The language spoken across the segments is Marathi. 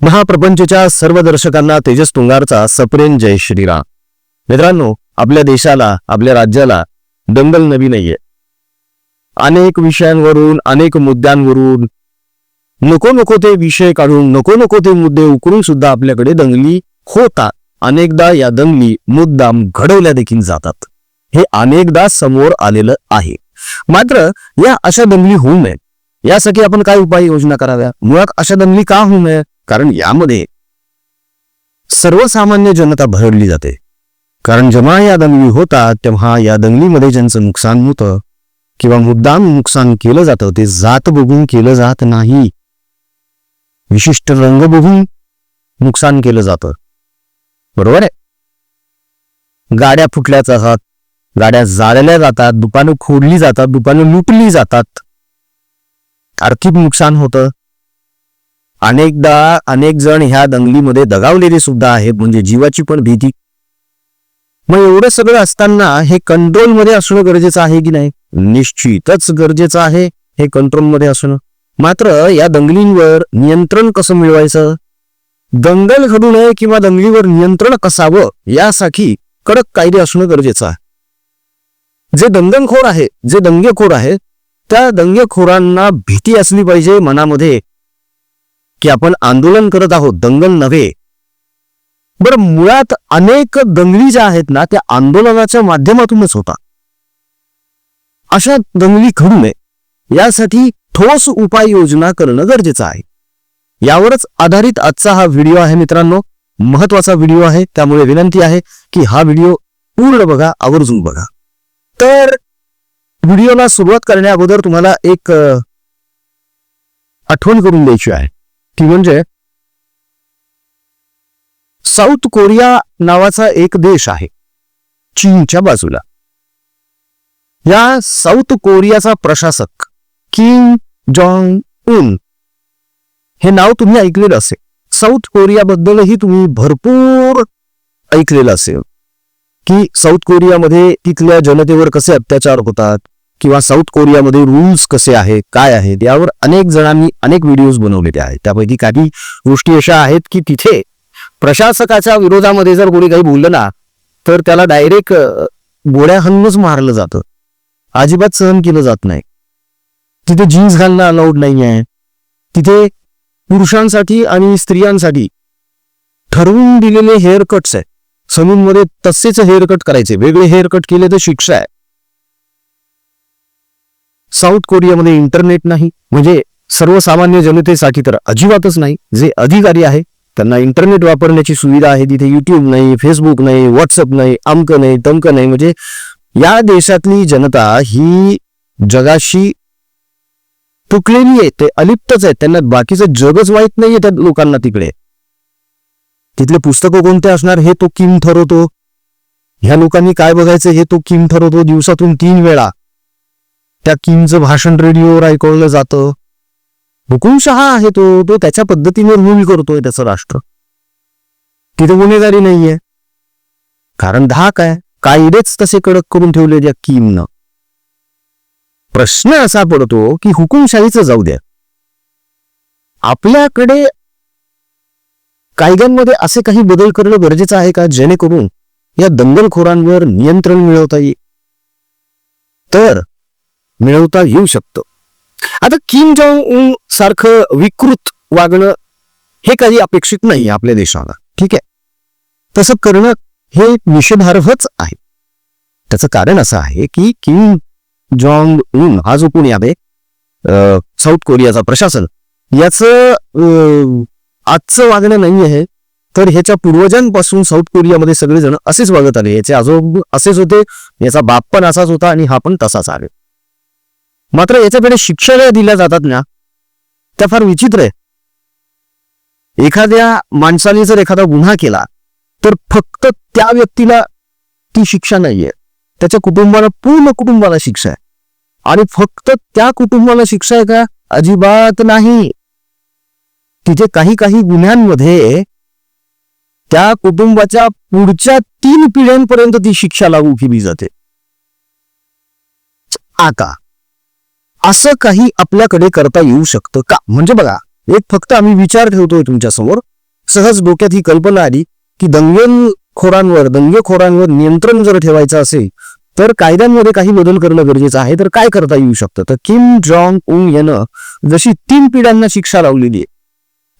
महाप्रपंचच्या सर्व दर्शकांना तेजस तुंगारचा सप्रेम जय श्रीराम. मित्रांनो आपल्या देशाला आपल्या राज्याला दंगल नवी नाहीये. अनेक विषयांवरून अनेक मुद्द्यांवरून नको नको ते विषय काढून नको नको ते मुद्दे उकरून सुद्धा आपल्याकडे दंगली होतात. अनेकदा या दंगली मुद्दाम घडवल्या देखील जातात. हे अनेकदा समोर आलेलं आहे. मात्र या अशा दंगली होऊ नयेत. यासाठी आपण काय उपाययोजना कराव्या? मुळात अशा दंगली का होऊ नये कारण यामध्ये सर्वसामान्य जनता भरडली जाते. कारण जेव्हा या दंगली होतात तेव्हा या दंगलीमध्ये ज्यांचं नुकसान होतं किंवा मुद्दाम नुकसान केलं जातं ते जात बघून केलं जात नाही. विशिष्ट रंग बघून नुकसान केलं जातं. बरोबर आहे? गाड्या फुटल्या जातात गाड्या जाळल्या जातात दुकानं खोडली जातात दुकानं लुटली जातात. आर्थिक नुकसान होतं. अनेकदा अनेक जण ह्या दंगलीमध्ये दगावलेले सुद्धा आहेत म्हणजे जीवाची पण भीती. मग एवढं सगळं असताना हे कंट्रोलमध्ये असणं गरजेचं आहे की नाही? निश्चितच गरजेचं आहे हे कंट्रोलमध्ये असणं. मात्र या दंगलींवर नियंत्रण कसं मिळवायचं? दंगल घडू नये किंवा दंगलीवर नियंत्रण कसावं यासाठी कडक कायदे असणं गरजेचं आहे. जे दंगलखोर आहे जे दंगेखोर आहे त्या दंगेखोरांना भीती असली पाहिजे मनामध्ये. की आपण आंदोलन करत आहोत दंगल नव्हे. बरं मुळात अनेक दंगली ज्या आहेत ना त्या आंदोलनाच्या माध्यमातूनच होता अशा दंगली घडू नये. यासाठी ठोस उपाययोजना करणं गरजेचं आहे. यावरच आधारित आजचा हा व्हिडिओ आहे मित्रांनो. महत्त्वाचा व्हिडिओ आहे त्यामुळे विनंती आहे की हा व्हिडिओ पूर्ण बघा आवर्जून बघा. तर व्हिडिओला सुरुवात करण्या अगोदर तुम्हाला एक आठवण करून द्यायची आहे. ती म्हणजे साऊथ कोरिया नावाचा एक देश आहे चीनच्या बाजूला. या साऊथ कोरियाचा प्रशासक किम जॉंग उन हे नाव तुम्ही ऐकलेलं असेल. साऊथ कोरियाबद्दलही तुम्ही भरपूर ऐकलेलं असेल की साऊथ कोरियामध्ये तिथल्या जनतेवर कसे अत्याचार होतात किंवा साऊथ कोरियामध्ये रूल्स कसे आहेत काय आहेत यावर अनेक जणांनी अनेक व्हिडिओज बनवलेले आहेत. त्यापैकी काही गोष्टी अशा आहेत की तिथे प्रशासकाच्या विरोधामध्ये जर कोणी काही बोललं ना तर त्याला डायरेक्ट गोळ्या हल्लच मारलं जातं. अजिबात सहन केलं जात नाही. तिथे जीन्स घालणं अलाउड नाही आहे. तिथे पुरुषांसाठी आणि स्त्रियांसाठी ठरवून दिलेले हेअर कट्स आहेत. सलूनमध्ये तसेच हेअर कट करायचे. वेगळे हेअर कट केले तर शिक्षा आहे. साऊथ कोरियामध्ये इंटरनेट नाही म्हणजे सर्वसामान्य जनतेसाठी तर अजिबातच नाही. जे अधिकारी आहे त्यांना इंटरनेट वापरण्याची सुविधा आहे. तिथे युट्यूब नाही फेसबुक नाही व्हॉट्सअप नाही अमक नाही तमक नाही. म्हणजे या देशातली जनता ही जगाशी तुकलेली आहे ते अलिप्तच आहेत. त्यांना बाकीचं जगच वाईट नाहीये त्या लोकांना तिकडे. तिथले पुस्तकं कोणते असणार? हे तो किम ठरवतो. ह्या लोकांनी काय बघायचं? हे तो किम ठरवतो दिवसातून तीन वेळा. त्या किमचं भाषण रेडिओवर ऐकवलं जातं. हुकुमशहा आहे तो तो त्याच्या पद्धतीने रूल करतोय त्याचं राष्ट्र. तिथे गुन्हेगारी नाहीये. कारण दहा काय कायदेच तसे कडक करून ठेवले त्या किमनं. प्रश्न असा पडतो की हुकुमशाहीचं जाऊ द्या. आपल्याकडे कायद्यांमध्ये असे काही बदल करणं गरजेचं आहे का? जेणेकरून या दंगलखोरांवर नियंत्रण मिळवता येईल. तर मिळवता येऊ शकतं. आता किम जॉंग उन सारखं विकृत वागणं हे काही अपेक्षित नाही आपल्या देशाला. ठीक आहे? तसं करणं हे निषेधार्हच आहे. त्याचं कारण असं आहे की किम जॉंग उन हा जो कोणी आहे साऊथ कोरियाचा प्रशासन याचं आजचं वागणं नाही आहे तर ह्याच्या पूर्वजांपासून साऊथ कोरियामध्ये सगळेजण असेच वागत आले. याचे आजोब असेच होते याचा बाप पण असाच होता आणि हा पण तसाच आहे. मात्र याच्याकडे शिक्षा ज्या दिल्या जातात ना त्या फार विचित्र आहे. एखाद्या माणसाने जर एखादा गुन्हा केला तर फक्त त्या व्यक्तीला ती शिक्षा नाहीये. त्याच्या कुटुंबाला पूर्ण कुटुंबाला शिक्षा आहे. आणि फक्त त्या कुटुंबाला शिक्षा आहे का? अजिबात नाही. तिथे काही काही गुन्ह्यांमध्ये त्या कुटुंबाच्या पुढच्या तीन पिढ्यांपर्यंत ती शिक्षा लागू केली जाते. आका. असं काही आपल्याकडे करता येऊ शकतं का? म्हणजे बघा एक फक्त आम्ही विचार ठेवतोय तुमच्यासमोर सहज डोक्यात ही कल्पना आली की दंगेखोरांवर दंगेखोरांवर नियंत्रण जर ठेवायचं असेल तर कायद्यांमध्ये काही बदल करणं गरजेचं आहे. तर काय करता येऊ शकतं? तर किम जॉंग उंग यानं जशी तीन पिढ्यांना शिक्षा लावलेली आहे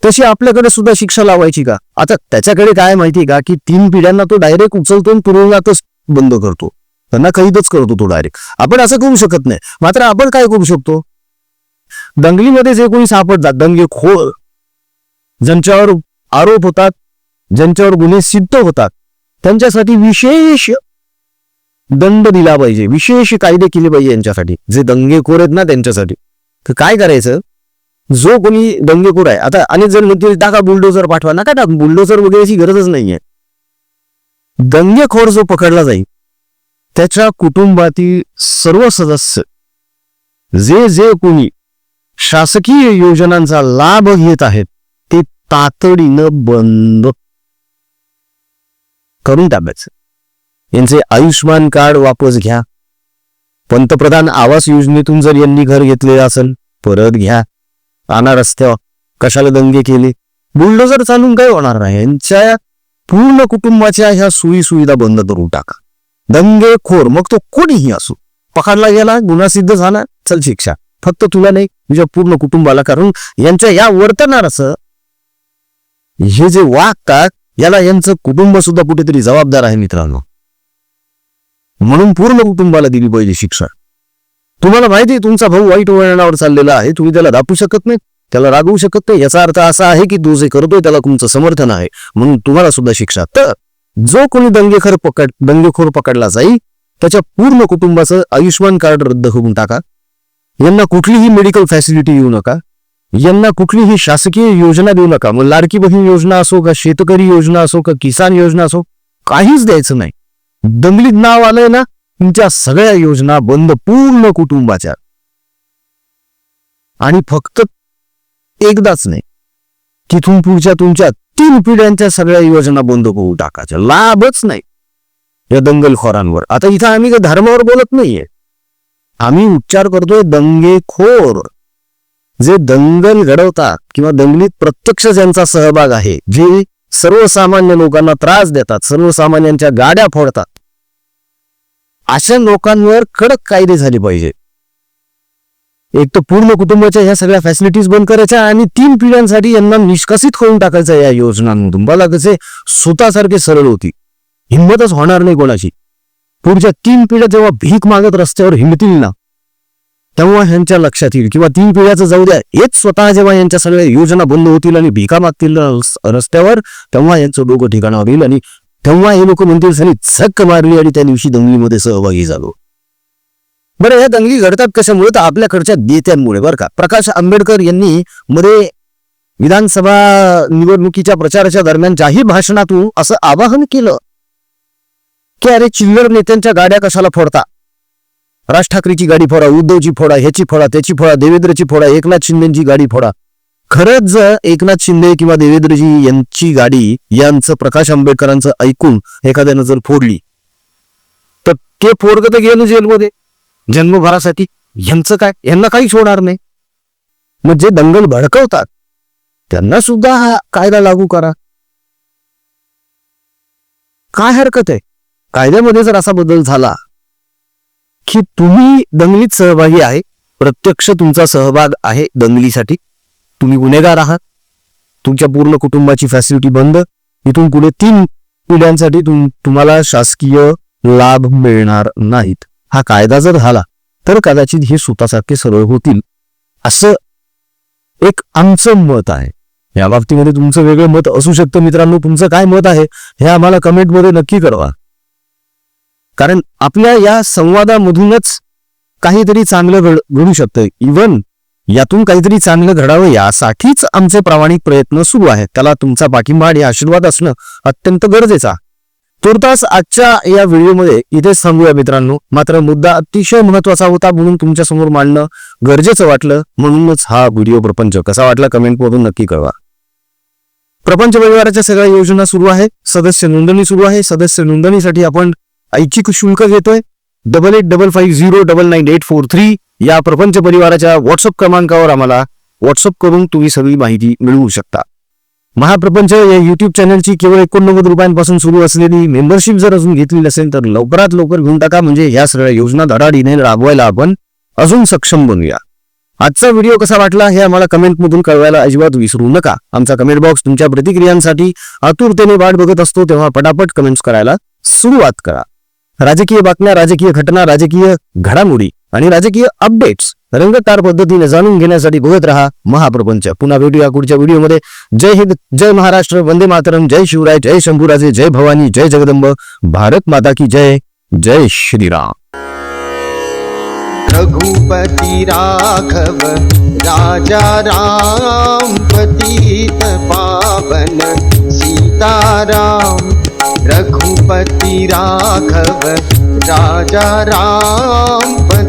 तशी आपल्याकडे सुद्धा शिक्षा लावायची का? आता त्याच्याकडे काय माहितीये का? की तीन पिढ्यांना तो डायरेक्ट उचलतो तुरुंगातच बंद करतो. त्यांना कैदच करतो तो डायरेक्ट आपण असं करू शकत नाही. मात्र आपण काय करू शकतो? दंगलीमध्ये जे कोणी सापडतात दंगेखोर ज्यांच्यावर आरोप होतात ज्यांच्यावर गुन्हे सिद्ध होतात त्यांच्यासाठी विशेष दंड दिला पाहिजे. विशेष कायदे केले पाहिजे यांच्यासाठी. जे दंगेखोर आहेत ना त्यांच्यासाठी. तर काय करायचं? जो कोणी दंगेखोर आहे आता अनेक जण म्हणतील टाका बुलडोजर पाठवा. नका टाक. बुलडोजर वगैरेची गरजच नाहीये. दंगेखोर जो पकडला जाईल त्याच्या कुटुंबातील सर्व सदस्य जे जे कोणी शासकीय योजनांचा लाभ घेत आहेत ते तातडीनं बंद करून टाकायचं. यांचे आयुष्यमान कार्ड वापस घ्या. पंतप्रधान आवास योजनेतून जर यांनी घर घेतलेलं असेल परत घ्या. आणा रस्त्यावर कशाला दंगे केले? बुलडोजर चालून काय होणार नाही? यांच्या पूर्ण कुटुंबाच्या ह्या सोयी सुविधा बंद करून टाका. दंगेखोर. मग तो कोणीही असो. पकडला गेला गुन्हा सिद्ध झाला चल शिक्षा. फक्त तुला नाही तुझ्या पूर्ण कुटुंबाला कारण यांच्या या वर्तनाचं हे जे वागतात याला यांचं कुटुंब सुद्धा कुठेतरी जबाबदार आहे मित्रांनो. म्हणून पूर्ण कुटुंबाला दिली पाहिजे शिक्षा. तुम्हाला माहिती आहे तुमचा भाऊ वाईट वळणावर चाललेला आहे तुम्ही त्याला दापू शकत नाही त्याला रागवू शकत नाही. याचा अर्थ असा आहे की तू जे करतोय त्याला तुमचं समर्थन आहे. म्हणून तुम्हाला सुद्धा शिक्षा. तर जो कोणी दंगेखोर पकड दंगेखोर पकडला जाईल त्याच्या पूर्ण कुटुंबाचं आयुष्यमान कार्ड रद्द होऊन टाका. यांना कुठलीही मेडिकल फॅसिलिटी येऊ नका. यांना कुठलीही शासकीय योजना देऊ नका. मग लाडकी बहीण योजना असो का शेतकरी योजना असो का किसान योजना असो काहीच द्यायचं नाही. दंगलीत नाव आलंय ना तुमच्या सगळ्या योजना बंद पूर्ण कुटुंबाच्या. आणि फक्त एकदाच नाही. तिथून पुढच्या तुमच्या तीन पिढ्यांच्या सगळ्या योजना बंद होऊ टाकायच्या. लाभच नाही. या दंगलखोरांवर. आता इथं आम्ही धर्मावर बोलत नाहीये. आम्ही उच्चार करतोय दंगेखोर. जे दंगल घडवतात किंवा दंगलीत प्रत्यक्ष ज्यांचा सहभाग आहे जे सर्वसामान्य लोकांना त्रास देतात सर्वसामान्यांच्या गाड्या फोडतात अशा लोकांवर कडक कायदे झाले पाहिजे एक तर पूर्ण कुटुंबाच्या ह्या सगळ्या फॅसिलिटीज बंद करायच्या आणि तीन पिढ्यांसाठी यांना निष्कासित करून टाकायचं या योजनांमधून. मला कसे स्वतःसारखे सरळ होती. हिंमतच होणार नाही कोणाची. पुढच्या तीन पिढ्या जेव्हा भीक मागत रस्त्यावर हिंडतील ना तेव्हा ह्यांच्या लक्षात येईल. किंवा तीन पिढ्याचं जाऊ द्या हेच स्वतः जेव्हा यांच्या सगळ्या योजना बंद होतील आणि भीका मागतील रस्त्यावर तेव्हा यांचं डोकं ठिकाणावर येईल आणि तेव्हा हे लोक म्हणतील सनी झक्क मारली आणि त्या दिवशी दंगलीमध्ये सहभागी झालो. बरं ह्या दंगली घडतात कशामुळे? तर आपल्याकडच्या नेत्यांमुळे बरं का? प्रकाश आंबेडकर यांनी मध्ये विधानसभा निवडणुकीच्या प्रचाराच्या दरम्यान जाहीर भाषणातून असं आवाहन केलं की अरे चिल्लर नेत्यांच्या गाड्या कशाला फोडता? राज ठाकरेची गाडी फोडा उद्धवची फोडा ह्याची फोडा त्याची फोडा देवेंद्रची फोडा एकनाथ शिंदेची गाडी फोडा. खरंच जर एकनाथ शिंदे किंवा देवेंद्रजी यांची गाडी यांचं प्रकाश आंबेडकरांचं ऐकून एखाद्यानं जर फोडली तर ते फोडकं तर गेलं जेलमध्ये. जन्मभरासाठी यांचं काय? यांना काहीच होणार नाही. मग जे दंगल भडकवतात त्यांना सुद्धा हा कायदा लागू करा. काय हरकत आहे? कायद्यामध्ये जर असा बदल झाला की तुम्ही दंगलीत सहभागी आहे प्रत्यक्ष तुमचा सहभाग आहे दंगलीसाठी तुम्ही गुन्हेगार आहात तुमच्या पूर्ण कुटुंबाची फॅसिलिटी बंद इथून पुढे तीन पिढ्यांसाठी तुम तुम्हाला शासकीय लाभ मिळणार नाहीत. हा कायदा जर झाला तर कदाचित हे सुतासारखे सरळ होतील. असं एक आमचं मत आहे. या बाबतीमध्ये तुमचं वेगळं मत असू शकतं मित्रांनो. तुमचं काय मत आहे हे आम्हाला कमेंटमध्ये नक्की कळवा. कारण आपल्या या संवादामधूनच काहीतरी चांगलं घड घडू शकतं. इवन यातून काहीतरी चांगलं घडावं यासाठीच आमचे प्रामाणिक प्रयत्न सुरू आहेत. त्याला तुमचा पाठिंबा आणि आशीर्वाद असणं अत्यंत गरजेचा तुर्तास आजच्या या व्हिडिओमध्ये इथेच थांबूया मित्रांनो. मात्र मुद्दा अतिशय महत्त्वाचा होता म्हणून तुमच्यासमोर मांडणं गरजेचं वाटलं. म्हणूनच हा व्हिडिओ प्रपंच. कसा वाटला कमेंट मधून नक्की कळवा. प्रपंच परिवाराच्या सगळ्या योजना सुरू आहे. सदस्य नोंदणी सुरू आहे. सदस्य नोंदणीसाठी आपण ऐच्छिक शुल्क घेतोय. Double eight double five zero double nine eight four three या प्रपंच परिवाराच्या व्हॉट्सअप क्रमांकावर आम्हाला व्हॉट्सअप करून तुम्ही सगळी माहिती मिळवू शकता. महाप्रपंच या युट्यूब चॅनलची केवळ एकोणनव्वद रुपयांपासून सुरू असलेली मेंबरशिप जर अजून घेतलेली असेल तर लवकरात लवकर घेऊन टाका. म्हणजे या सगळ्या योजना धडाडीने राबवायला आपण अजून सक्षम बनूया. आजचा व्हिडिओ कसा वाटला हे आम्हाला कमेंट मधून कळवायला अजिबात विसरू नका. आमचा कमेंट बॉक्स तुमच्या प्रतिक्रियांसाठी आतुरतेने वाट बघत असतो तेव्हा पटापट कमेंट्स करायला सुरुवात करा. राजकीय बातम्या राजकीय घटना राजकीय घडामोडी आणि राजकीय अपडेट्स रंगतार पद्धतीने जाणून घेण्यासाठी बघत राहा महाप्रपंच. पुन्हा भेटूया पुढच्या व्हिडिओमध्ये. जय हिंद जय महाराष्ट्र वंदे मातरम जय शिवराय जय शंभूराजे जय भवानी जय जगदंब. भारत माता की जय. जय श्रीराम. रघुपती राघव राजा राम पतित पावन सीताराम। रघुपती राघव राजा राम